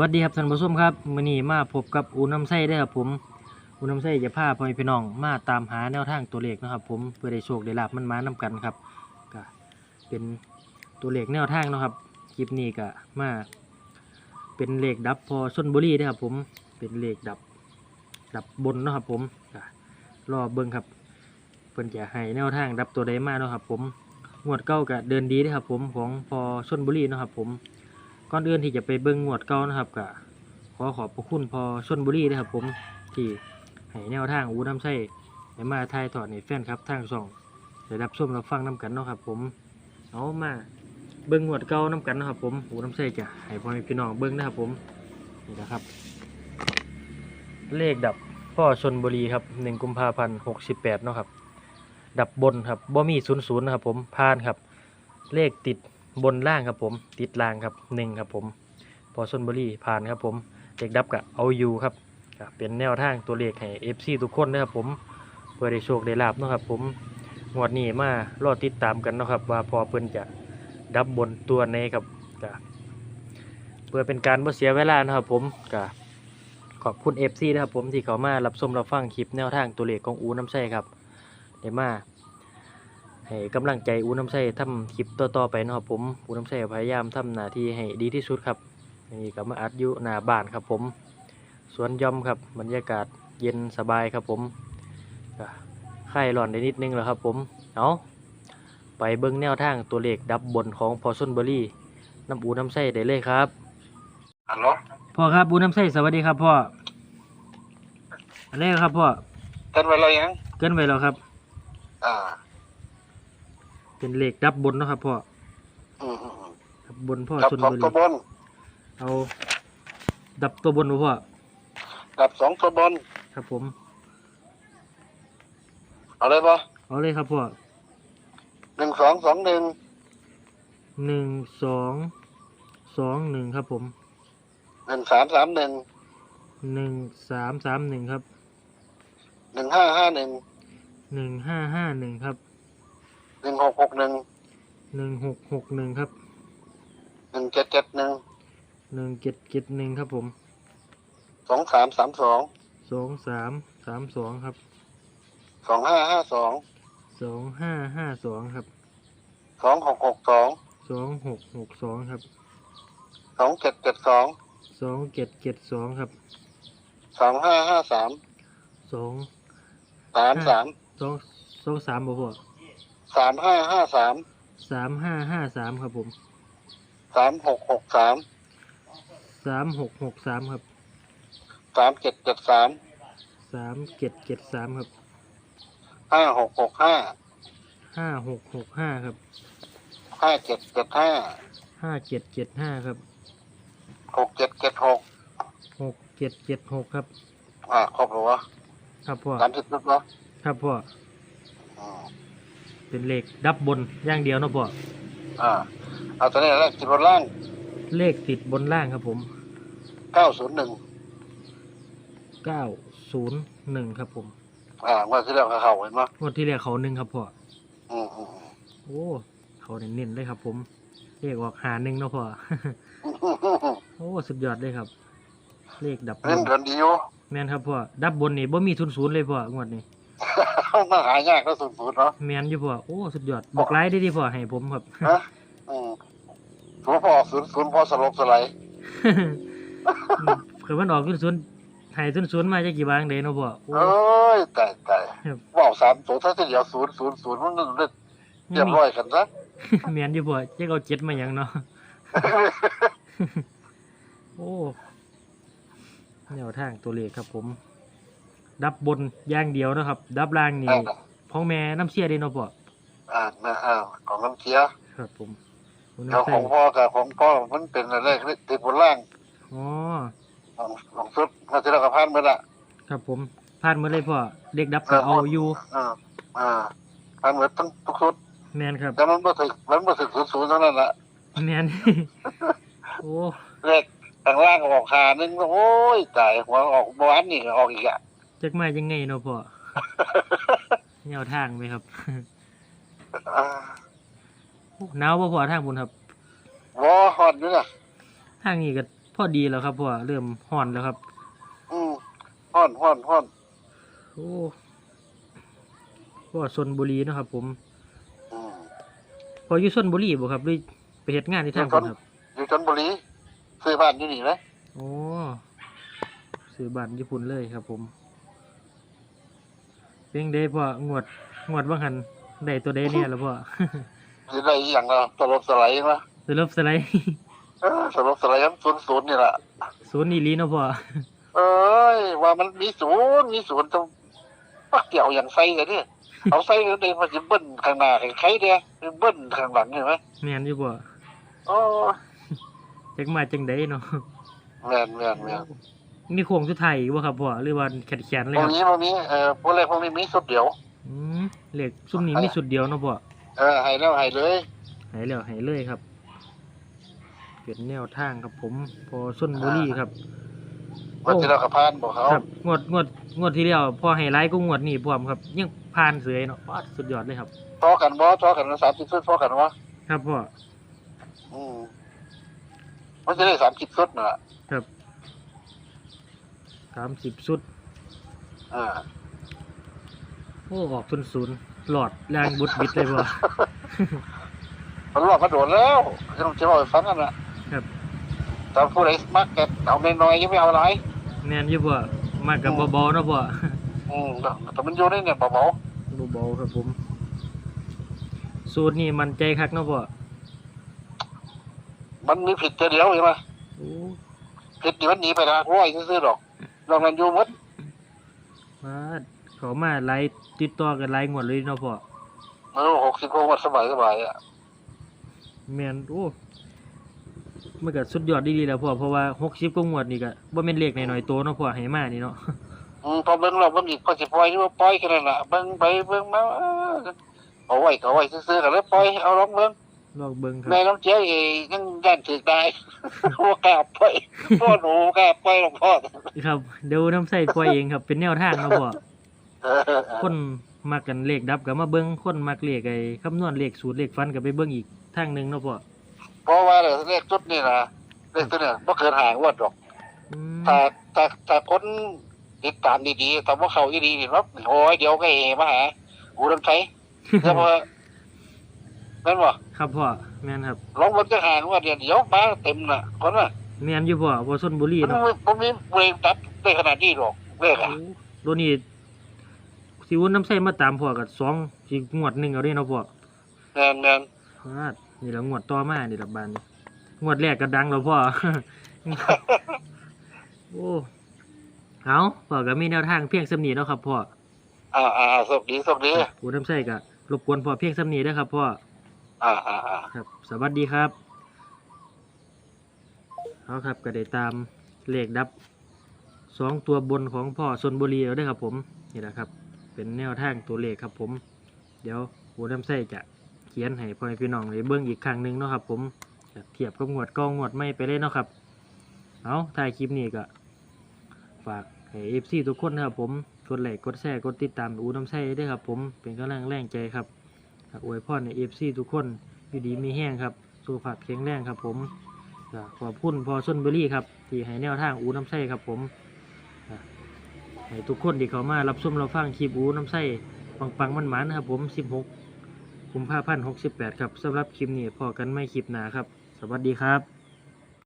วัสดีครับท่านผู้ชมครับมื้อนี้มาพบกับอูน้ำไส้ได้ครับผมอูน้ำไส้จะพาพ่อแม่พี่น้องมาตามหาแนวทางตัวเลขนะครับผมเพื่อได้โชคได้ลาบมันมานํกันครับก็เป็นตัวเลขแนวทางนะครับคลิปนี้ก็มาเป็นเลขดับพอชนบุรีเด้ครับผมเป็นเลขดับดับบนนะครับผมก็รอเบิ่งครับเพิ่นจะให้แนวทางดับตัวใดมานะครับผมงวดเก้าก็เดินดีเด้ครับผมของพอชนบุรีนะครับผม ก่อนอื่นที่จะไปเบิ่งงวดเก่านะครับก็ขอขอบพระคุณพอชนบุรีนะครับ ผมที่ให้แนวทางอูน้ำใช้ให้มาถ่ายทอดในแฟนครับทางช่องได้รับชมรับฟังน้กันเนาะครับ ผมเอามาเบิ่งงวดเก่าน้กันนะครับ ผมอูน้ำใช้จะให้พ่อแม่พี่น้องเบิ่งนะครับ ผมนี่นะครับ เลขดับพ่อชนบุรีครับหนึ่งกุมภาพันธ์หกสิบแปดเนาะครับ ดับบนครับบ่มีศูนย์ศูนย์นะครับ ผมพานครับ เลขติด บนล่างครับผม ติดล่างครับหนึ่งครับผม พอชนบุรีผ่านครับผมเด็กดับกับเอาอยู่ครับก็เป็นแนวทางตัวเลขให้เอฟซีทุกคนนะครับผมเพื่อได้โชคได้ลาบนะครับผมงวดนี้มารอติดตามกันนะครับ ว่าพอเพิ่นจะดับบนตัวไหนครับกเพื่อเป็นการบ่เสียเวลานะครับผมก็ขอบคุณเอฟซีนะครับผมที่เขามารับชมรับฟังคลิปแนวทางตัวเลขของอูน้ำใช่ครับเดี๋ยวมา ให้กำลังใจอูน้ำใส่ทำคลิปต่อๆไปเนาะครับผมอูน้ำใส่พยายามทำหน้าที่ให้ดีที่สุดครับนี่ก็มาอัดอยู่หน้าบ้านครับผมสวนหยอมครับบรรยากาศเย็นสบายครับผมก็ไข่ร้อนได้นิดนึงแล้วครับผมเอาไปเบิ้งแนวทางตัวเลขดับบนของพอซนเบอรี่น้ำอูน้ำใส่ได้เลยครับฮัลโหลพ่อครับอูน้ำใส่สวัสดีครับพ่ออะไรครับพ่อเต้นไว้แล้วยังเกินไปแล้วครับ อ่า เป็นเลขดับบนเนาะครับพ่ออืมอืมอืมดับบนพ่อดับชนสองเบอตัวรี่บน เอา ดับตัวบนบ่พ่อดับสองตัวบน ครับผม เอาเลยปะเอาเลยครับพ่อหนึ่งสองสองหนึ่งหนึ่งสองสองหนึ่งครับผมหนึ่งสามสามหนึ่งหนึ่งสามสามหนึ่งครับหนึ่งห้าห้าหนึ่งหนึ่งห้าห้าหนึ่งครับ หนึ่งหกหกหนึ่งหนึ่งหกหกหนึ่งครับหนึ่งเจ็ดเจ็ดหนึ่งหนึ่งเจ็ดเจ็ดหนึ่งครับผมสองสามสามสองสองสามสามสองครับสองห้าห้าสองสองห้าห้าสองครับสองหกหกสองสองหกหกสองครับสองเจ็ดเจ็ดสองสองเจ็ดเจ็ดสองครับสองห้าห้าสามสองสามสามสองสองสามบ่พ่อ สามห้าห้าสามสามห้าห้าสามครับผมสามหกหกสามสามหกหกสามครับสามเจ็ดเจ็ดสามสามเจ็ดเจ็ดสามครับห้าหกหกห้าห้าหกหกห้าครับห้าเจ็ดเจ็ดห้าห้าเจ็ดเจ็ดห้าครับหกเจ็ดเจ็ดหกหกเจ็ดเจ็ดหกครับ อ่าครบหรือวะครับพ่อสามสิบลูกเนาะครับพ่ออืม เป็นเลขดับบนอย่างเดียวเนาะพ่ออ่าเอาตัวนี้แรกจิตบนล่างเลขติดบนล่างครับผมเก้าศูนย์หนึ่งเก้าศูนย์หนึ่งครับผมอ่าเมื่อที่แล้วเขาเห็นมั้ยงวดที่แรกเขาหนึ่งครับพ่ออืมอืมอืมโอ้เขาเน้นๆเลยครับ ผมเลขออกหาหนึ่งเนาะพ่อโอ้สุดยอดเลยครับ เลขดับบเล่นนเดือนดีอยู่แมนครับพ่อดับบนนี่บ่มีทุนศูนย์เลยพ่องวดนี้ มันหายากแล้วศูนย์ศูนย์เนาะแมนอยู่พ่อโอ้สุดยอดบอกไลน์ได้ดีพ่อให้ผมครับฮะอืมถือว่าพอศูนย์ศูนย์พอสลบสไลด์คือมันออกทุนศูนย์ให้ทุนศูนย์มาจะกี่บางเดเนาะพ่อโอ้เอ้ยแต่แต่ครับว่าวสามตัวถ้าจะเดียวศูนย์ศูนย์ศูนย์มันเรียบร้อยกันซะแมนอยู่พ่อจะเอาเจ็ดมาหยังเนาะโอ้แนวทางตัวเลขครับผม ดับบนอย่างเดียวเนาะครับ ดับล่างนี่อ่าพ่อแม่น้ำเสียเด้เนาะพ่ออ่านะอ่าของน้ำเชียร์ครับผมคุณแล้วน้ำใส่ของพ่อกับของพ่อมันเป็นอะไรติดบนล่างอ๋อของของสุดเมื่อที่เรากับพานเมื่อละครับผมพลาดหมาเลยพ่อเด็กดับก็เอาอยู่อ่าอ่าพานเหมือนทั้งทุกสุดแมนครับแต่มันบ่ถึงมันบ่ถึงศูนย์ศูนย์เท่านั้นละแมนโอ้เลขข้างล่างก็ออกขาหนึงโอ้ยตายหัวออกเมื่อวานนี่ก็ออกอีกอะ จักมายังไงเนาะพ่อ แนวทางไหมครับอ่าโอ้หนาวบ่พ่อทางบุญครับ วอฮอดอยู่น่ะ ทางนี้ก็พอดีแล้วครับพ่อเริ่มฮ้อนแล้วครับ อืมห้อนห้อนห้อนโอ้พ่อชนบุรีเนาะครับ ผมอืมพออยู่ชนบุรีบ่ครับหรือไปเฮ็ดงานที่ทางอยู่ชพุ่ลนครับอยู่ชนบุรีซื้อบ้านอยู่นี่ไหมโอ้ซื้อบ้านญี่ปุ่นเลยครับ ผม เพียงใดพ่องวดงวดว่าหันได้ตัวใดเนี่ยแล้วพ่อ สิได้อหย่างละสลบสไลด์นะสรุปสไลด์ เออสลบสไลด์ครับศูนย์ศูนย์นี่แหละศูนย์อีหลีเนาะพ่อ เอ้ยว่ามันมีศูนย์มีศูนย์ต้องปักเกี่ยวอย่างไส้กันเนี่ย เอาไส้กันเลยมันจะเบิ้ลข้างหน้าให้ใครเดียเบิ้ลข้างหลังเห็นไหมแม่นอยู่พ่อโอ้จักมาจังไดเนาะ แม่นแม่นแม่น มีโค้งสุดท้ายอีกบ่ครับพ่อหรือว่าแขนๆเลยพวคกรับนี้พวกนี้เออพวกแรกพวกนี้มีสุดเดียว อืมเหล็กซุ่มนี้มีสุดเดียวเนาะพ่อเออให้แล้วให้เลยหายแล้วหายเลยครับเป็นแนวทางครับผมพอส้นบุรีครับ วันที่เรากับพานบอกเขาครับงวดงวดงวดที่แล้วพอให้ไลท์ก็งวดนี่พร้อมครับ ยังผ่านเสยเนาะป๊าดสุดยอดเลยครับทอกันบ่ทอกันสามสิบสุดทอกันวะครับพ่อ อืมมันจะได้สามสิบสุดน่ะครับ สามสิบสุดอ่าโอ้ออกศูนย์ศูนย์หลอดแรงบุดบิดเลยพ่อมันรอดมาโดดแล้วจะต้องจะบอกให้ฟังกันนะครับ แต่ผู้ใดมักแกเอาน้อยๆยังไม่เอาอะไรแน่นอยู่พ่อมากับเบาๆเนาะพ่ออืมแต่มันอยู่ในเนี่ยเบาเบาๆครับผม สูตรนี่มันใจคักเนาะพ่อๆมันมีผิดแต่เดียวใช่ไหมโอ้ผิดนี่มันหนีไปนะร้อยซื่อๆหรอก ลองมันอยู่หมดมาเขามาไลท์ติดต่อกันไลท์งวดเลยเนาะพ่อเออหกสิบโมงสบายสบายๆอะแมนโอ้มันก็สุดยอดดีๆแล้วพ่อเพราะว่าหกสิบกว่างวดนี่ก็บ่แม่นเลขน้อยๆโตเนาะพ่อให้มานี่เนาะอืมพอเบิ่งเราเบิ่งอีกก็สิปล่อยอยู่ว่าปล่อยแค่นั้นล่ะเบิ่งไปเบิ่งมาเออเอาไว้ก็เอาไว้ซื่อๆกันแล้วปล่อยเอาลองเบิ่ง ลองเบิ่งครัแม่บ น้องเจ๊เองยังย่านถือได้พ่อกล้าปล่อยพ่อหนูกล้าปล่อยหลวงพ่อครับ เดี๋ยวน้ำใส่ปล่อยเองครับ เป็นแนวทางเนาะพ่อเออเออคนมักกันเลขดับก็มาเบิ่งคนมักเลขไอ้คำนวณเลขสูตรเลขฟันก็ไปเบิ่งอีกทางหนึงเนาะพ่อเพราะว่าเลขจุดนี่นะเลขตัวเนี่ยบ่เกินหางวดหรอกอืมถ้าถ้าถ้าคนติดตามดีๆทำว่าเขาอีดีนี่ครับโอ้ยเดี๋ยวก็เอมาหาอูดำใช้แล้วพอ นั่นบ่ครับพ่อแม่นครับลองบนจะหางว่าเดี๋ยวเดี๋ยวมาเต็มน่ะคนน่ะแม่นอยู่พ่อบ่ชนบุรีมันเนาะไม่ผมมีเวรตัดได้ขนาดนี้หรอกเลขอะโดยวนี้สิวุ้นน้ำใส่มาตามพ่อกับสองสิงวดหนึงเอาเด้เนาะพ่อแม่นแม่นพลาดนี่แหละงวดต่อมานี่ละบานนี้งวดแรกก็ดังแล้วพ่อโอ้เอาพ่อก็มีแนวทางเพียงสำนีเนาะครับพ่ออ่าอ่าโชคดีโชคดีผู้น้ำใส่ก็รบกวนพ่อเพียงสำนีได้อครับพ่อ อ่าอ่าอ่าครับ สวัสดีครับเอาครับก็ได้ตามเลขดับสองตัวบนของพ่อชนบุรีแล้วได้ครับผมนี่แหละครับ เป็นแนวทางตัวเลขครับผม เดี๋ยวผู้น้ำใส่จะเขียนให้พ่อพี่น้องได้เบิ่งอีกครั้งหนึ่งเนาะครับผมจะเทียบกับงวดเก้างวดไม่ไปเลยเนาะครับเอาถ่ายคลิปนี้ก็ฝากให้เอฟซีทุกคนนะครับผม กดไลค์กดแชร์กดติดตามอูน้ำใช้ด้วยครับผมเป็นกำลังแรงใจครับ อวยพรในเอฟซีทุกคนอยู่ดีมีแห้งครับสุขภาพแข็งแรงครับผมขอบคุณพอส้นเบอรี่ครับที่ให้แนวทางอูน้ำใช้ครับผมให้ทุกคนที่เขามารับชมเราฟังคลิปอูน้ำใช้ปังปังมันหมันครับผม 16กุมภาพันธ์68 ครับสำหรับคลิปนี้พอกันไม่คลิปหนาครับ สวัสดีครับ